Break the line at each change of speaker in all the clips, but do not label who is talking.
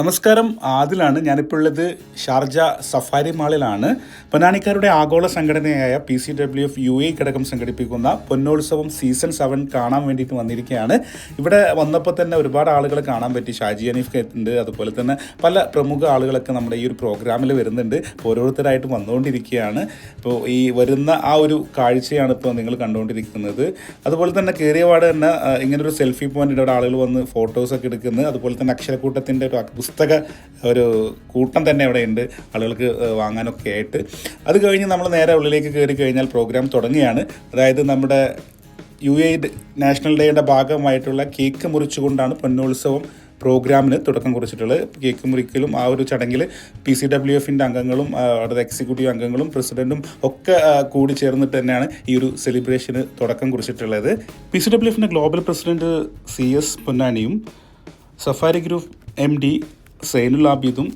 നമസ്കാരം. ആദിലാണ് ഞാനിപ്പോൾ ഉള്ളത് ഷാർജ സഫാരി മാളിലാണ്. പൊന്നാനിക്കാരുടെ ആഗോള സംഘടനയായ P C W F U A ഘടകം സംഘടിപ്പിക്കുന്ന പൊന്നോത്സവം സീസൺ സെവൻ കാണാൻ വേണ്ടിയിട്ട് വന്നിരിക്കുകയാണ്. ഇവിടെ വന്നപ്പോൾ തന്നെ ഒരുപാട് ആളുകളെ കാണാൻ പറ്റി. ഷാജി അനീഫ് ഉണ്ട് അതുപോലെ തന്നെ പല പ്രമുഖ ആളുകളൊക്കെ നമ്മുടെ ഈ ഒരു പ്രോഗ്രാമിൽ വരുന്നുണ്ട്. ഓരോരുത്തരായിട്ട് വന്നുകൊണ്ടിരിക്കുകയാണ്. ഇപ്പോൾ ഈ വരുന്ന ആ ഒരു കാഴ്ചയാണ് ഇപ്പോൾ നിങ്ങൾ കണ്ടുകൊണ്ടിരിക്കുന്നത്. അതുപോലെ തന്നെ കയറിയപാട് തന്നെ ഇങ്ങനൊരു സെൽഫി പോയിന്റ് ഇവിടെ ആളുകൾ വന്ന് ഫോട്ടോസൊക്കെ എടുക്കുന്നത് അതുപോലെ തന്നെ അക്ഷരക്കൂട്ടത്തിന്റെ ഒരു പുസ്തക ഒരു കൂട്ടം തന്നെ അവിടെ ഉണ്ട് ആളുകൾക്ക് വാങ്ങാനൊക്കെ ആയിട്ട്. അത് കഴിഞ്ഞ് നമ്മൾ നേരെ ഉള്ളിലേക്ക് കയറി കഴിഞ്ഞാൽ പ്രോഗ്രാം തുടങ്ങിയാണ് അതായത് നമ്മുടെ യു എ നാഷണൽ ഡേയുടെ ഭാഗമായിട്ടുള്ള കേക്ക് മുറിച്ചുകൊണ്ടാണ് പൊന്നോത്സവം പ്രോഗ്രാമിന് തുടക്കം കുറിച്ചിട്ടുള്ളത്. കേക്ക് മുറിക്കലും ആ ഒരു ചടങ്ങിൽ പി സി ഡബ്ല്യു എഫിന്റെ അംഗങ്ങളും അവിടുത്തെ എക്സിക്യൂട്ടീവ് അംഗങ്ങളും പ്രസിഡന്റും ഒക്കെ കൂടി ചേർന്നിട്ട് തന്നെയാണ് ഈ ഒരു സെലിബ്രേഷന് തുടക്കം കുറിച്ചിട്ടുള്ളത്. പി സി ഡബ്ല്യു എഫിന്റെ global president C S പൊന്നാനിയും Safari group M D Zainul ആബിദും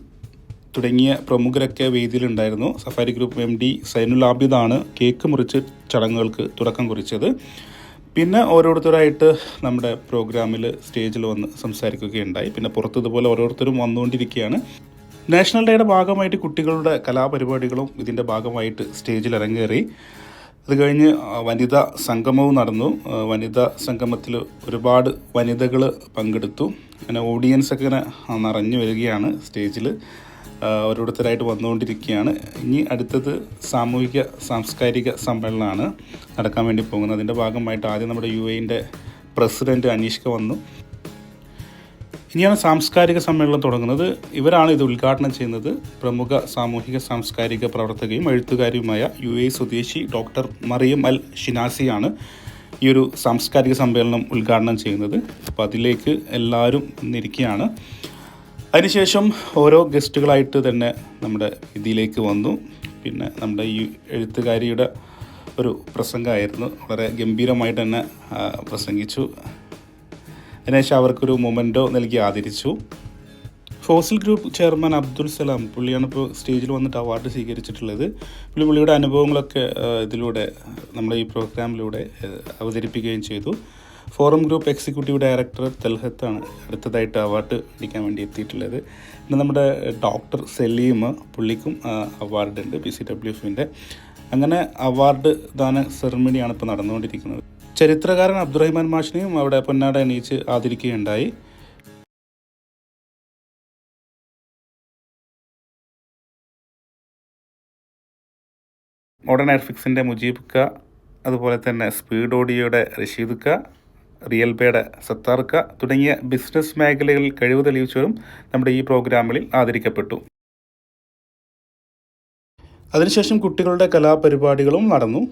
തുടങ്ങിയ പ്രമുഖരൊക്കെ വേദിയിലുണ്ടായിരുന്നു. Safari group M D Zainul ആബിദാണ് cake മുറിച്ച് ചടങ്ങുകൾക്ക് തുടക്കം കുറിച്ചത്. പിന്നെ ഓരോരുത്തരായിട്ട് നമ്മുടെ പ്രോഗ്രാമിൽ സ്റ്റേജിൽ വന്ന് സംസാരിക്കുകയുണ്ടായി. പിന്നെ പുറത്ത് ഇതുപോലെ ഓരോരുത്തരും വന്നുകൊണ്ടിരിക്കുകയാണ്. നാഷണൽ ഡേയുടെ ഭാഗമായിട്ട് കുട്ടികളുടെ കലാപരിപാടികളും ഇതിന്റെ ഭാഗമായിട്ട് സ്റ്റേജിൽ ഇറങ്ങേറി അത് കഴിഞ്ഞ് വനിതാ സംഗമവും നടന്നു. വനിതാ സംഗമത്തിൽ ഒരുപാട് വനിതകൾ പങ്കെടുത്തു. അങ്ങനെ ഓഡിയൻസൊക്കെ ഇങ്ങനെ നിറഞ്ഞു വരികയാണ് സ്റ്റേജിൽ. ഓരോരുത്തരായിട്ട് വന്നുകൊണ്ടിരിക്കുകയാണ്. ഇനി അടുത്തത് സാമൂഹിക സാംസ്കാരിക സമ്മേളനമാണ് നടക്കാൻ വേണ്ടി പോകുന്നത്. അതിന്റെ ഭാഗമായിട്ട് ആദ്യം നമ്മുടെ യു എന്റെ പ്രസിഡന്റ് അനീഷ്ക വന്നു. ഇനിയാണ് സാംസ്കാരിക സമ്മേളനം തുടങ്ങുന്നത്. ഇവരാണ് ഇത് ഉദ്ഘാടനം ചെയ്യുന്നത്. പ്രമുഖ സാമൂഹിക സാംസ്കാരിക പ്രവർത്തകയും എഴുത്തുകാരിയുമായ യു എ സ്വദേശി ഡോക്ടർ മറിയം അൽ ഷിനാസിയാണ് ഈ ഒരു സാംസ്കാരിക സമ്മേളനം ഉദ്ഘാടനം ചെയ്യുന്നത്. അപ്പോൾ അതിലേക്ക് എല്ലാവരും വന്നിരിക്കുകയാണ് അതിനുശേഷം ഓരോ ഗസ്റ്റുകളായിട്ട് തന്നെ നമ്മുടെ ഇതിലേക്ക് വന്നു. പിന്നെ നമ്മുടെ ഈ എഴുത്തുകാരിയുടെ ഒരു പ്രസംഗമായിരുന്നു. വളരെ ഗംഭീരമായിട്ട് തന്നെ പ്രസംഗിച്ചു. അതിനുശേഷം അവർക്കൊരു മൊമെന്റോ നൽകി ആദരിച്ചു. Fossil group chairman Abdul Salam പുള്ളിയാണ് ഇപ്പോൾ സ്റ്റേജിൽ വന്നിട്ട് അവാർഡ് സ്വീകരിച്ചിട്ടുള്ളത്. പുള്ളി പുള്ളിയുടെ അനുഭവങ്ങളൊക്കെ ഇതിലൂടെ നമ്മുടെ ഈ പ്രോഗ്രാമിലൂടെ അവതരിപ്പിക്കുകയും ചെയ്തു. ഫോറം ഗ്രൂപ്പ് എക്സിക്യൂട്ടീവ് ഡയറക്ടർ തെൽഹത്താണ് അടുത്തതായിട്ട് അവാർഡ് പിടിക്കാൻ വേണ്ടി എത്തിയിട്ടുള്ളത്. പിന്നെ നമ്മുടെ ഡോക്ടർ സലീം പുള്ളിക്കും അവാർഡുണ്ട് പി സി ഡബ്ല്യു എഫിന്റെ. അങ്ങനെ അവാർഡ് ദാന സെറമണിയാണ് ഇപ്പോൾ നടന്നുകൊണ്ടിരിക്കുന്നത്. ചരിത്രകാരൻ അബ്ദുറഹിമാൻ മാഷിനെയും അവിടെ പൊന്നാട എണീച്ച് ആദരിക്കുകയുണ്ടായി. മോഡേൺ എയർഫിക്സിന്റെ മുജീബ് ക അതുപോലെ തന്നെ സ്പീഡ് ഓഡിയോയുടെ റഷീദ് ക റിയൽ പേയുടെ സത്താർ ക തുടങ്ങിയ ബിസിനസ് മേഖലകളിൽ കഴിവ് തെളിയിച്ചവരും നമ്മുടെ ഈ പ്രോഗ്രാമുകളിൽ ആദരിക്കപ്പെട്ടു. അതിനുശേഷം കുട്ടികളുടെ കലാപരിപാടികളും നടന്നു.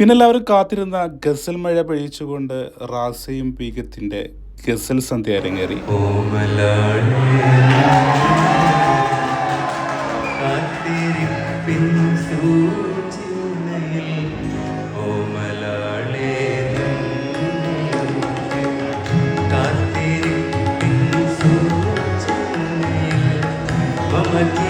പിന്നെ എല്ലാവരും കാത്തിരുന്ന ഗസൽ മഴ പെയ്ച്ചുകൊണ്ട് റാസയും പീഗത്തിന്റെ ഗസൽ സന്ധ്യ അരങ്ങേറി.
Thank സൂചനയിൽ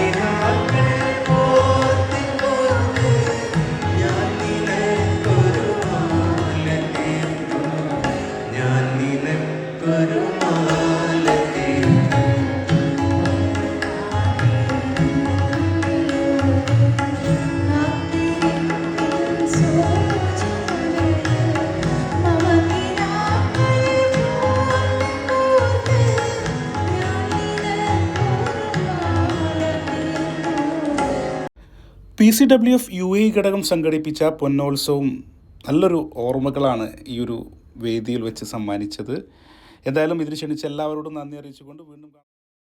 P C W F U A ഘടകം സംഘടിപ്പിച്ച പൊന്നോത്സവം നല്ലൊരു ഓർമ്മകളാണ് ഈ ഒരു വേദിയിൽ വെച്ച് സമ്മാനിച്ചത്. എന്തായാലും ഇതിന് ക്ഷണിച്ച എല്ലാവരോടും നന്ദി അറിയിച്ചുകൊണ്ട് വീണ്ടും